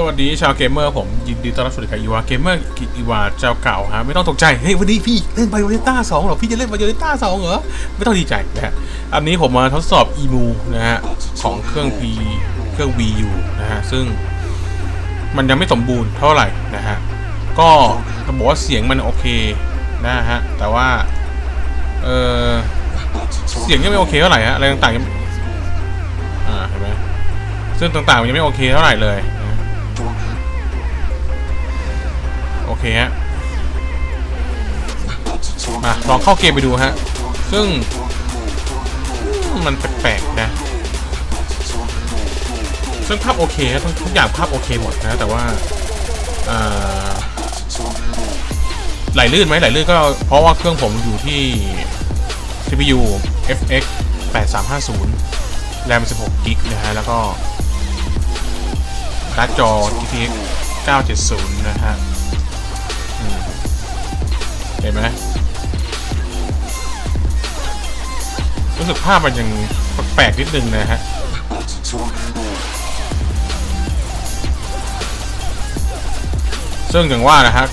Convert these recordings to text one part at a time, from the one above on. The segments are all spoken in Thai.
สวัสดีชาวเกมเมอร์ผมยินดีต้อนรับสู่รายการอีวาเกมเมอร์กิอีวาเจ้าเก่าฮะไม่ต้องตกใจเฮ้ยวันนี้พี่เล่นไบโอเลต้าสองเหรอพี่จะเล่นไบโอเลต้าสองเหรอไม่ต้องดีใจนะฮะอันนี้ผมมาทดสอบอีมูนะฮะของเครื่อง P เครื่อง VU นะฮะซึ่งมันยังไม่สมบูรณ์เท่าไหร่นะฮะก็จะบอกว่าเสียงมันโอเคนะฮะแต่ว่าเออเสียงยังไม่โอเคเท่าไหร่ฮะอะไรต่างๆ ซึ่งต่างๆมันยังไม่โอเคเท่าไหร่เลย โอเคฮะมาลองเข้าเกมไปดูฮะ ซึ่งมันแปลกๆนะ ซึ่งภาพโอเคฮะทุกทุกอย่างภาพโอเคหมดนะ แต่ว่าไหลลื่นไหมไหลลื่นก็เพราะว่าเครื่องผมอยู่ที่ CPU FX 8350 RAM 16 g b นะฮะ แล้วก็ การ์ดจอ GTX 970 นะฮะเห็นไหมรู้สึกภาพมันยังแปลกๆนิดนึงนะฮะซึ่งอย่างว่านะฮะ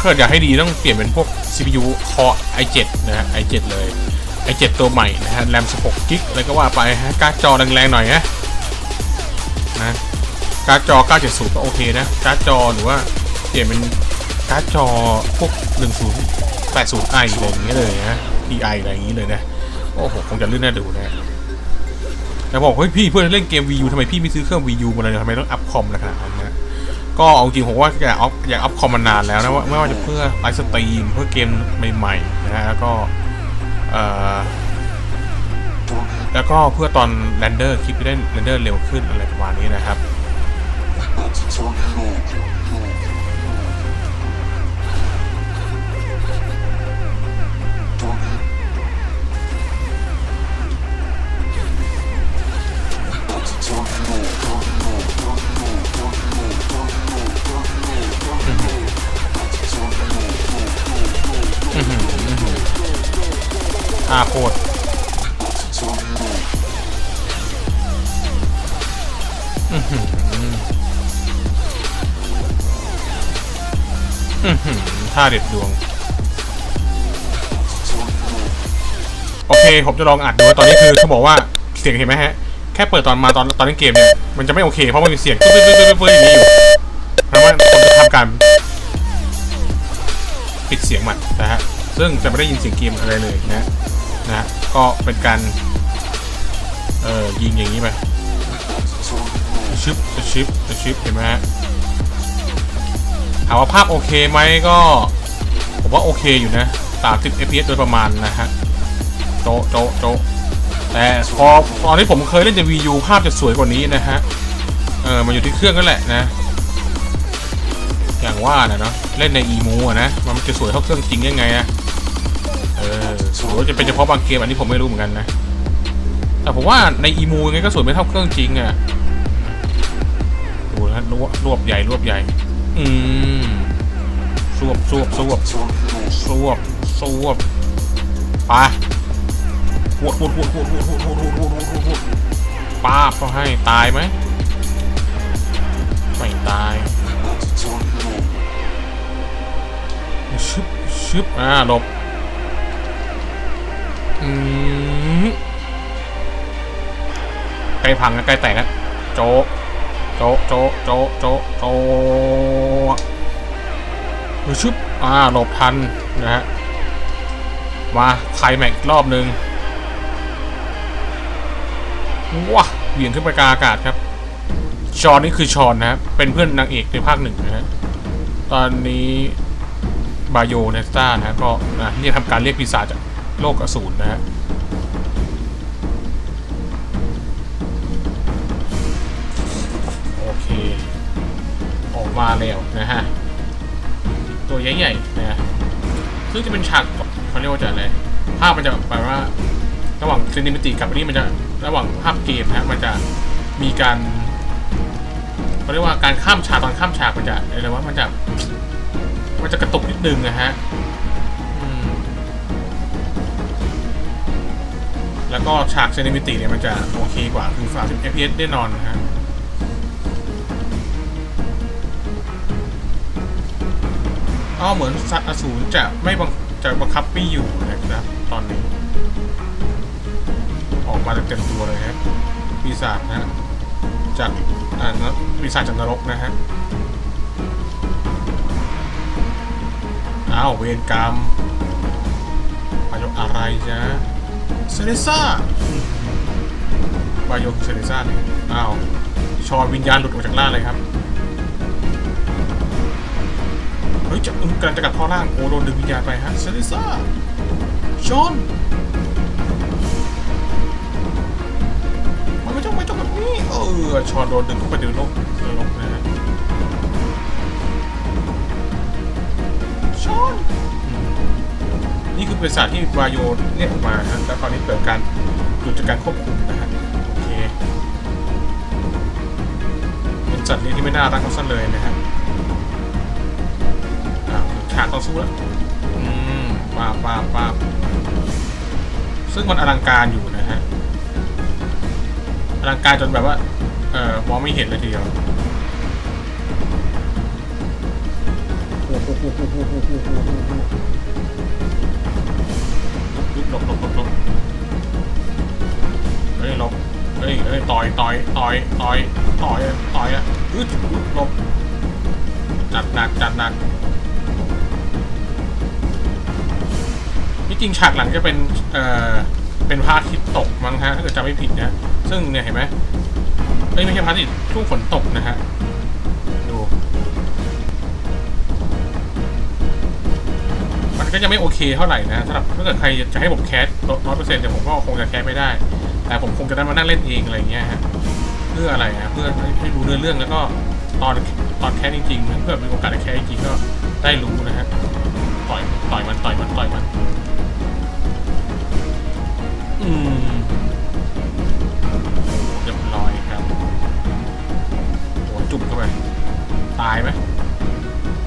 เกิดอยากให้ดีต้องเปลี่ยนเป็นพวก CPU Core i7 นะฮะ i7 เลย i7 ตัวใหม่นะฮะ RAM 16 g b อะไรก็ว่าไปฮะการ์ดจอแรงๆหน่อยนะนะ การ์ดจอ 970 ก็โอเคนะ การ์ดจอหรือว่าเปลี่ยนเป็นการ์ดจอพวก 1080i อะไรอย่างเงี้ยเลยนะ TI อะไรอย่างงี้เลยนะ โอ้โห คงจะลื่นน่าดูนะแต่บอกเฮ้ยพี่เพื่อนเล่นเกม VU ทำไมพี่ไม่ซื้อเครื่อง VU มาเลยทำไมต้องอัพคอมนะขนาดนั้นะก็เอาจริงผมว่าอยากอัพอยากอัพคอมมานานแล้วนะว่าไม่ว่าจะเพื่อไลฟ์สตรีมเพื่อเกมใหม่ๆนะฮะแล้วก็เอ่อแล้วก็เพื่อตอนเรนเดอร์คลิปจะได้เรนเดอร์เร็วขึ้นอะไรประมาณนี้นะครับ อาโคตรอือหือ ท่าเด็ดดวง โอเค ผมจะลองอัดดูตอนนี้คือเขาบอกว่าเสียงเห็นไหมฮะ แค่เปิดตอนมาตอนตอนเล่นเกมเนี่ย มันจะไม่โอเค เพราะมันมีเสียงปึ๊บปึ๊บปึ๊บปึ๊บปึ๊บอย่างนี้อยู่เพราะว่าผมจะทำการปิดเสียงมันนะฮะ ซึ่งจะไม่ได้ยินเสียงเกมอะไรเลยนะนะฮะก็เป็นการเอ่อยิงอย่างนี้ไปชึบชึบชึบเห็นไหมฮะ ถามว่าภาพโอเคไหมก็ ผมว่าโอเคอยู่นะ 30 fps โดยประมาณนะฮะ โจโจโจแต่พอตอนที่ผมเคยเล่นใน VU ภาพจะสวยกว่านี้นะฮะ เออมันอยู่ที่เครื่องนั่นแหละนะ อย่างว่านะเนาะเล่นใน EMU อะนะ มันจะสวยเท่าเครื่องจริงยังไงอะเออหรือว่าจะเป็นเฉพาะบางเกมอันนี้ผมไม่รู้เหมือนกันนะ แต่ผมว่าในอีมูยังไงก็สวยไม่เท่าเครื่องจริงอะดูนะรวบรวบใหญ่รวบใหญ่ อืมสวบสวบสวบสวบสวบไปหวดหวดหวดหวดหวดหวดหวดหวดหวดหวดหวดหวดป้าบเขาให้ตายไหมไม่ตายชึบชึบอ่าหลบอืมใกล้พังนะใกล้แตกนะโจะ โจะโจะโจะโจะโจะหรือชึบอ่าหลบทันนะฮะ มาไคลแม็กซ์รอบหนึ่งว้าเหวี่ยงขึ้นไปกลางอากาศครับ ชอนนี่คือชอนนะครับ เป็นเพื่อนนางเอกในภาคหนึ่งนะฮะ ตอนนี้บาโยเนสตานะฮะก็นะนี่ทำการเรียกปีศาจจากโลกอสูรนะฮะ ออกมาแล้วนะฮะ ตัวใหญ่ๆนะซึ่งจะเป็นฉากเขาเรียกว่าจะอะไรภาพมันจะแบบว่า ระหว่างซีนิมิติกับนี้มันจะระหว่างภาพเกมนะฮะมันจะมีการเขาเรียกว่าการข้ามฉากตอนข้ามฉากมันจะอะไรว่ามันจะมันจะกระตุกนิดนึงนะฮะแล้วก็ฉากเซนิมิติเนี่ยมันจะโอเคกว่าคือ 30 fps แน่นอนนะฮะ อ้าวเหมือนสัตว์อสูรจะไม่บังจะบังคับไม่อยู่นะครับตอนนี้ ออกมาเต็มตัวเลยฮะปีศาจนะฮะจากอ่านะปีศาจจากนรกนะฮะอ้าวเวรกรรมบายกอะไรจ๊ะเซเลซ่าบายกเซเลซ่าเนี่ยอ้าวชอวิญญาณหลุดออกจากร่างเลยครับ เฮ้ยจะกำลังจะกลับเข้าร่างโอ้โดนดึงวิญญาณไปฮะเซเลซ่าชอนมันไม่ต้องไม่ต้องแบบนี้เออชอนโดนดึงเข้าไปในโลกในโลกนะฮะชอนนี่คือเป็นศาสตร์ที่วายโยเรียกออกมาฮะแล้วตอนนี้เกิดการหลุดจากการควบคุมนะฮะโอเคเป็นสัตว์นี้ที่ไม่น่ารักเอาซะเลยนะฮะากต่อสู้แล้วอืมปาบปาบปาบซึ่งมันอลังการอยู่นะฮะ อลังการจนแบบว่า เอ่อมองไม่เห็นเลยทีเดียวโอ้โหลบหลบหลบหลบเฮ้ยหลบเฮ้ยเฮ้ยต่อยต่อยต่อยต่อยต่อยต่อยอะอึดอึดหลบจัดหนักจัดหนัก ที่จริงฉากหลังจะเป็นเอ่อเป็นพระอาทิตย์ตกมั้งฮะถ้าเกิดจำไม่ผิดนะซึ่งเนี่ยเห็นไหมเอ้ยไม่ใช่พระอาทิตย์ช่วงฝนตกนะฮะดูมันก็จะไม่โอเคเท่าไหร่นะสำหรับถ้าเกิดใครจะให้ผมแคสร้อยเปอร์เซ็นต์แต่ผมก็คงจะแคสไม่ได้ แต่ผมคงจะได้มานั่งเล่นเองอะไรเงี้ยฮะเพื่ออะไรฮะเพื่อให้รู้เนื้อเรื่องแล้วก็ตอนตอนแคสจริงๆเพื่อมีโอกาสได้แคสจริงก็ได้รู้นะฮะต่อยต่อยมันต่อยมันต่อยมัน อืมเรียบร้อยครับโหจุ่มเข้าไป ตายไหม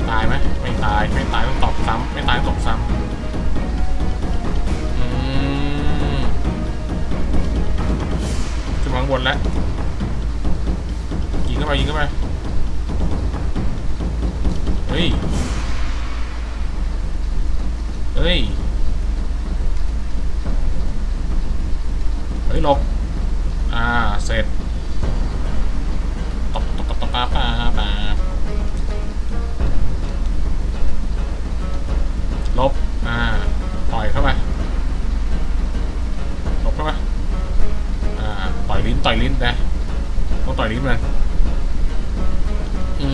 ตายไหม ไม่ตาย ไม่ตายต้องตอบซ้ำ ไม่ตายต้องตอบซ้ำอืมขึ้นมาข้างบนแล้ว ยิงเข้าไปยิงเข้าไป หลบ อ่า เสร็จตบตบตบตบปาปาปาลบ อ่าต่อยเข้าไปลบเข้าไปอ่า ต่อยลิ้น ต่อยลิ้นนะต้องต่อยลิ้นมันอื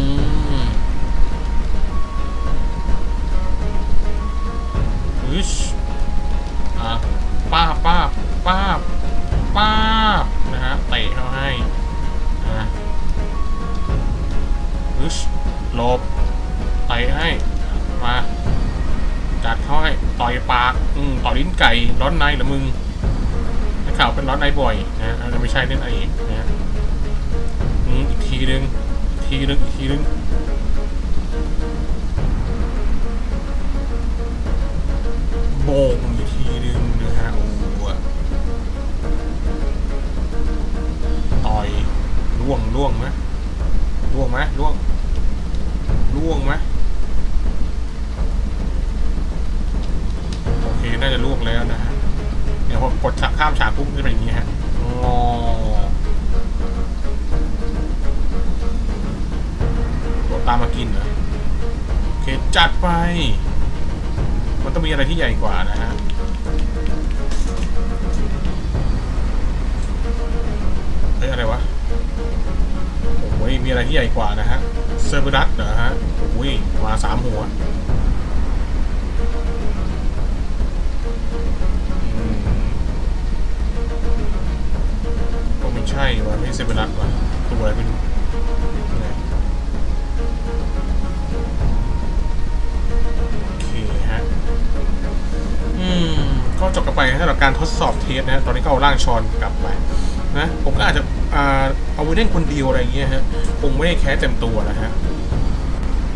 มอึชอ่าป้าป้าป้า ป้าบนะฮะเตะเขาให้นะอึชหลบเตะให้มาจัดเข้าให้ต่อยปากอืมต่อยลิ้นไก่ร้อนในหรือมึงนักข่าวเป็นร้อนในบ่อยนะอันนั้นไม่ใช่เล่นอะไรอีกนะอืมอีกทีนึงอีกทีนึงอีกทีนึงโบงอีกทีนึง ปุ๊บจะเป็นอย่างนี้ฮะงอรถตามมากินเหรอโอเคจัดไป มันต้องมีอะไรที่ใหญ่กว่านะฮะเฮ้ยอะไรวะโอ้ยมีอะไรที่ใหญ่กว่านะฮะเซอร์เบรัสเหรอฮะโอ้ยมาสามหัว ใช่วะไม่ใช่เซอร์เบรัสวะตัวอะไรไม่รู้โอเคฮะ อืม ก็จบกันไปสำหรับการทดสอบเทสนะฮะตอนนี้ก็เอาร่างชอนกลับไปนะ ผมก็อาจจะเอาไว้เล่นคนเดียวอะไรอย่างเงี้ยฮะคงไม่ได้แคสเต็มตัวนะฮะ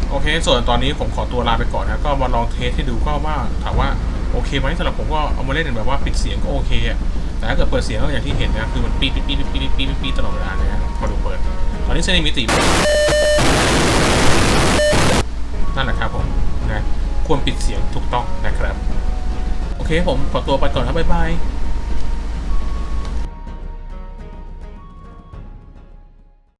โอเค ส่วนตอนนี้ผมขอตัวลาไปก่อนนะ ก็มาลองเทสให้ดูก็ว่าถามว่าโอเคไหมสำหรับผมก็เอามาเล่นแบบว่าปิดเสียงก็โอเคอะ แต่ถ้าเกิดเปิดเสียงก็อย่างที่เห็นนะคือมันปี๊ดปี๊ดปี๊ดปี๊ดปี๊ดปี๊ดตลอดเวลาเลยนะพอดูเปิด ตอนนี้เส้นในมิตินั่นแหละครับผมนะควรปิดเสียงถูกต้องนะครับ โอเคผมขอตัวไปก่อนครับบ๊ายบาย